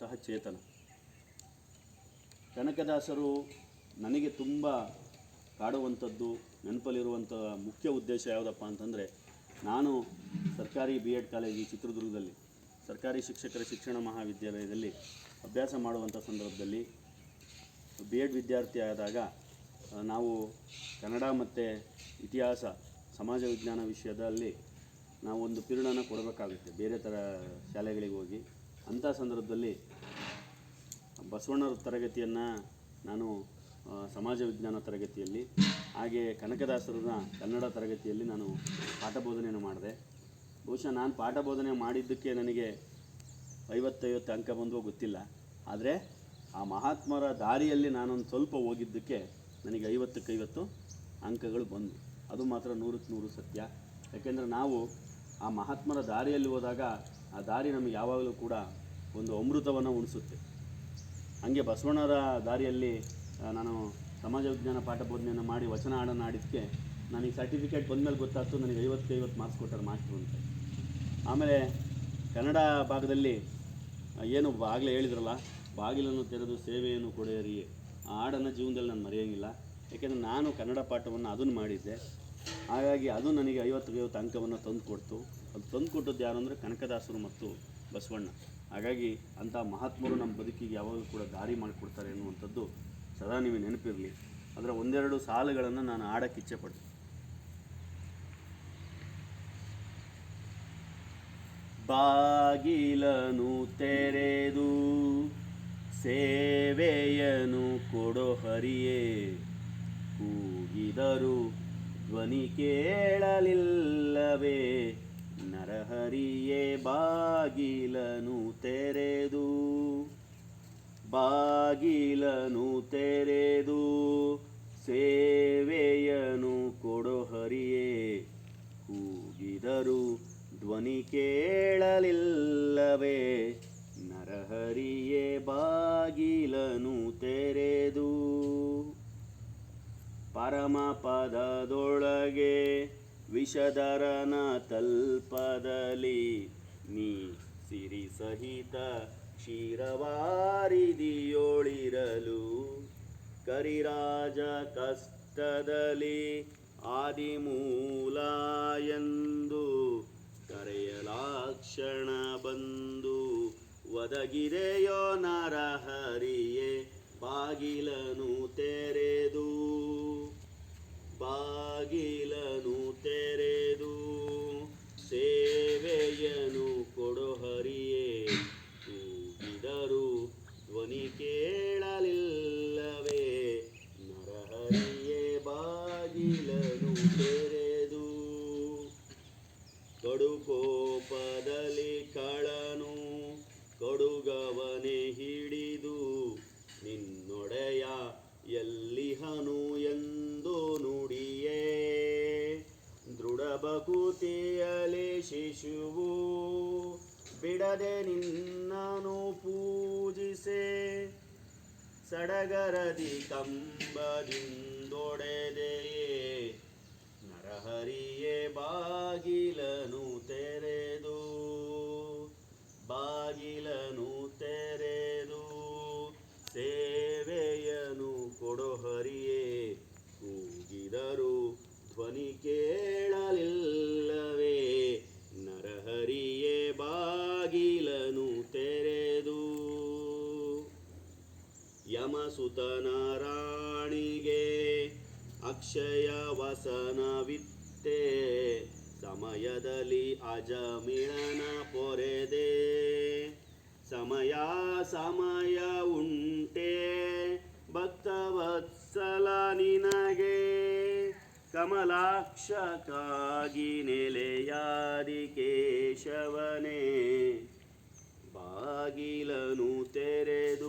ಆದಂತಹ ಚೇತನ ಕನಕದಾಸರು ನನಗೆ ತುಂಬ ಕಾಡುವಂಥದ್ದು, ನೆನಪಲ್ಲಿರುವಂಥ ಮುಖ್ಯ ಉದ್ದೇಶ ಯಾವುದಪ್ಪ ಅಂತಂದರೆ, ನಾನು ಸರ್ಕಾರಿ ಬಿ ಎಡ್ ಕಾಲೇಜ್ ಚಿತ್ರದುರ್ಗದಲ್ಲಿ, ಸರ್ಕಾರಿ ಶಿಕ್ಷಕರ ಶಿಕ್ಷಣ ಮಹಾವಿದ್ಯಾಲಯದಲ್ಲಿ ಅಭ್ಯಾಸ ಮಾಡುವಂಥ ಸಂದರ್ಭದಲ್ಲಿ ಬಿ ಎಡ್ ವಿದ್ಯಾರ್ಥಿ ಆದಾಗ, ನಾವು ಕನ್ನಡ ಮತ್ತು ಇತಿಹಾಸ, ಸಮಾಜ ವಿಜ್ಞಾನ ವಿಷಯದಲ್ಲಿ ನಾವು ಒಂದು ಪಿರಿಯಡನ್ನು ಕೊಡಬೇಕಾಗುತ್ತೆ. ಬೇರೆ ಥರ ಶಾಲೆಗಳಿಗೆ ಹೋಗಿ ಅಂಥ ಸಂದರ್ಭದಲ್ಲಿ ಬಸವಣ್ಣರ ತರಗತಿಯನ್ನು ನಾನು ಸಮಾಜ ವಿಜ್ಞಾನ ತರಗತಿಯಲ್ಲಿ, ಹಾಗೆ ಕನಕದಾಸರನ್ನ ಕನ್ನಡ ತರಗತಿಯಲ್ಲಿ ನಾನು ಪಾಠ ಬೋಧನೆಯನ್ನು ಮಾಡಿದೆ. ಬಹುಶಃ ನಾನು ಪಾಠ ಬೋಧನೆ ಮಾಡಿದ್ದಕ್ಕೆ ನನಗೆ ಐವತ್ತೈವತ್ತು ಅಂಕ ಬಂದು ಗೊತ್ತಿಲ್ಲ. ಆದರೆ ಆ ಮಹಾತ್ಮರ ದಾರಿಯಲ್ಲಿ ನಾನೊಂದು ಸ್ವಲ್ಪ ಹೋಗಿದ್ದಕ್ಕೆ ನನಗೆ ಐವತ್ತಕ್ಕೈವತ್ತು ಅಂಕಗಳು ಬಂದು ಅದು ಮಾತ್ರ ನೂರಕ್ಕೆ ನೂರು ಸತ್ಯ. ಯಾಕೆಂದರೆ ನಾವು ಆ ಮಹಾತ್ಮರ ದಾರಿಯಲ್ಲಿ ಹೋದಾಗ ಆ ದಾರಿ ನಮಗೆ ಯಾವಾಗಲೂ ಕೂಡ ಒಂದು ಅಮೃತವನ್ನು ಉಣಿಸುತ್ತೆ. ಹಂಗೆ ಬಸವಣ್ಣರ ದಾರಿಯಲ್ಲಿ ನಾನು ಸಮಾಜ ವಿಜ್ಞಾನ ಪಾಠ ಬೋಧನೆಯನ್ನು ಮಾಡಿ ವಚನ ಹಾಡನ್ನು ಆಡಿದ್ದಕ್ಕೆ ನನಗೆ ಸರ್ಟಿಫಿಕೇಟ್ ಬಂದಮೇಲೆ ಗೊತ್ತಾಯ್ತು, ನನಗೆ ಐವತ್ತು ಐವತ್ತು ಮಾರ್ಕ್ಸ್ ಕೊಟ್ಟಾರೆ ಮಾಸ್ಟ್ರು ಅಂತ. ಆಮೇಲೆ ಕನ್ನಡ ಭಾಗದಲ್ಲಿ ಏನು ಆಗಲೇ ಹೇಳಿದ್ರಲ್ಲ, ಬಾಗಿಲನ್ನು ತೆರೆದು ಸೇವೆಯನ್ನು ಕೊಡೆಯರಿ. ಆ ಹಾಡನ್ನು ಜೀವನದಲ್ಲಿ ನಾನು ಮರೆಯೋಂಗಿಲ್ಲ. ಯಾಕೆಂದರೆ ನಾನು ಕನ್ನಡ ಪಾಠವನ್ನು ಅದನ್ನು ಮಾಡಿದ್ದೆ. ಹಾಗಾಗಿ ಅದು ನನಗೆ ಐವತ್ತು ಐವತ್ತು ಅಂಕವನ್ನು ತಂದು ಕೊಡ್ತು ಅದು ತಂದು ಕೊಟ್ಟದ್ದು ಯಾರು ಅಂದರೆ ಕನಕದಾಸರು ಮತ್ತು ಬಸವಣ್ಣ. ಹಾಗಾಗಿ ಅಂಥ ಮಹಾತ್ಮರು ನಮ್ಮ ಬದುಕಿಗೆ ಯಾವಾಗಲೂ ಕೂಡ ದಾರಿ ಮಾಡಿಕೊಡ್ತಾರೆ ಎನ್ನುವಂಥದ್ದು ಸದಾ ನಿಮಗೆ ನೆನಪಿರಲಿ. ಅದರ ಒಂದೆರಡು ಸಾಲುಗಳನ್ನು ನಾನು ಆಡಕ್ಕೆ ಇಚ್ಛೆಪಡ್ತೀನಿ ಬಾಗಿಲನು ತೆರೆದು ಸೇವೆಯನು ಕೊಡೋ ಹರಿಯೇ, ಕೂಗಿದರು ಧ್ವನಿ ಕೇಳಲಿಲ್ಲವೇ? ನರಹರಿಯೇ ಬಾಗಿಲನು ತೆರೆದು ಬಾಗಿಲನು ತೆರೆದು ಸೇವೆಯನು ಕೊಡೋ ಹರಿಯೇ. ಕೂಗಿದರು ಧ್ವನಿ ಕೇಳಲಿಲ್ಲವೇ. ನರಹರಿಯೇ ಬಾಗಿಲನು ತೆರೆದು ಪರಮ ಪದದೊಳಗೆ ವಿಷಧರನ ತಲ್ಪದಲ್ಲಿ ನೀ ಸಿರಿ ಸಹಿತ ಕ್ಷೀರವಾರಿದಿಯೋಳಿರಲು ಕರಿರಾಜ ಕಷ್ಟದಲ್ಲಿ ಆದಿಮೂಲ ಎಂದು ಕರೆಯಲಾಕ್ಷಣ ಬಂದು ಒದಗಿದೆಯೋ ನರಹರಿಯೇ ಬಾಗಿಲನು ತೆರೆದು ಬಾಗಿಲನು ಕಡುಕೋಪದಲ್ಲಿ ಕಳನು ಕಡುಗವನೆ ಹಿಡಿದು, ನಿನ್ನೊಡೆಯ ಎಲ್ಲಿಹನು ಎಂದು ನುಡಿಯೇ. ದೃಢ ಬಕುತಿಯಲಿ ಶಿಶುವು, ಬಿಡದೆ ನಿನ್ನನು ಪೂಜಿಸೆ. ಸಡಗರದಿ ಕಂಬದಿಂದೊಡೆದೆಯೇ. ಯಮಸುತನ ರಾಣಿಗೆ ಅಕ್ಷಯ ವಸನವಿತ್ತೆ. ಸಮಯದಲ್ಲಿ ಅಜಮಿಳನ ಪೊರೆದೆ. ಸಮಯ ಸಮಯ ಉಂಟೆ, ಭಕ್ತವತ್ಸಲ ನಿನಗೆ. ಕಮಲಾಕ್ಷಕ್ಕಾಗಿ ನೆಲೆಯಾದಿ ಕೇಶವನೇ. ಬಾಗಿಲನು ತೆರೆದು